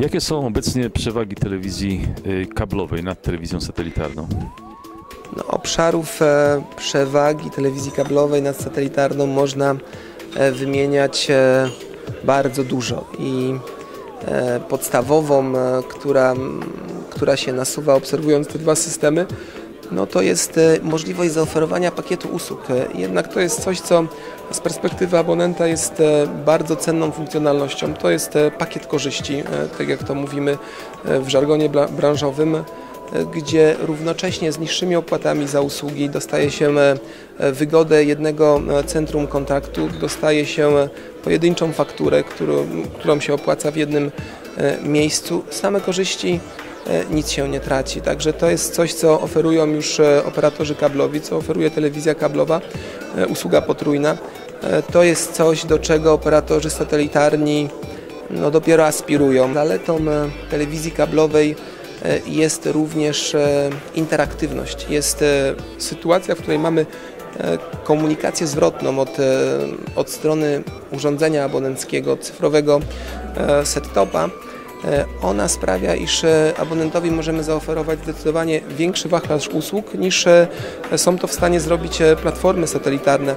Jakie są obecnie przewagi telewizji y, kablowej nad telewizją satelitarną? No, obszarów e, przewagi telewizji kablowej nad satelitarną można e, wymieniać e, bardzo dużo i podstawową, która, która się nasuwa obserwując te dwa systemy, no to jest e, możliwość zaoferowania pakietu usług. E, Jednak to jest coś, co z perspektywy abonenta jest e, bardzo cenną funkcjonalnością. To jest pakiet korzyści, tak jak to mówimy w żargonie branżowym gdzie równocześnie z niższymi opłatami za usługi dostaje się wygodę jednego centrum kontaktu, dostaje się pojedynczą fakturę, którą, którą się opłaca w jednym miejscu. Same korzyści nic się nie traci. Także to jest coś, co oferują już e, operatorzy kablowi, co oferuje telewizja kablowa, e, usługa potrójna. E, To jest coś, do czego operatorzy satelitarni no, dopiero aspirują. Zaletą e, telewizji kablowej e, jest również e, interaktywność. Jest e, sytuacja, w której mamy e, komunikację zwrotną od, e, od strony urządzenia abonenckiego, cyfrowego e, set-topa. E, Ona sprawia, iż e, abonentowi możemy zaoferować zdecydowanie większy wachlarz usług niż e, są to w stanie zrobić platformy satelitarne.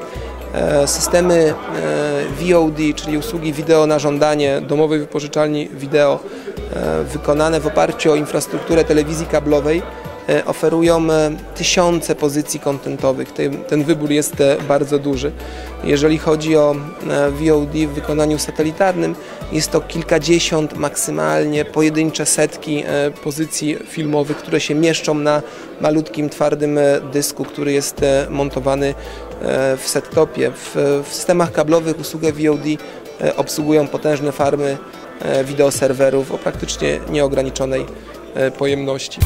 Systemy VOD, czyli usługi wideo na żądanie domowej wypożyczalni wideo, wykonane w oparciu o infrastrukturę telewizji kablowej, oferują e, tysiące pozycji kontentowych. Ten, wybór jest e, bardzo duży. Jeżeli chodzi o e, VOD w wykonaniu satelitarnym, jest to kilkadziesiąt, maksymalnie pojedyncze setki e, pozycji filmowych, które się mieszczą na malutkim, twardym e, dysku, który jest e, montowany e, w set-topie. W, systemach kablowych usługę VOD e, obsługują potężne farmy e, wideoserwerów o praktycznie nieograniczonej e, pojemności.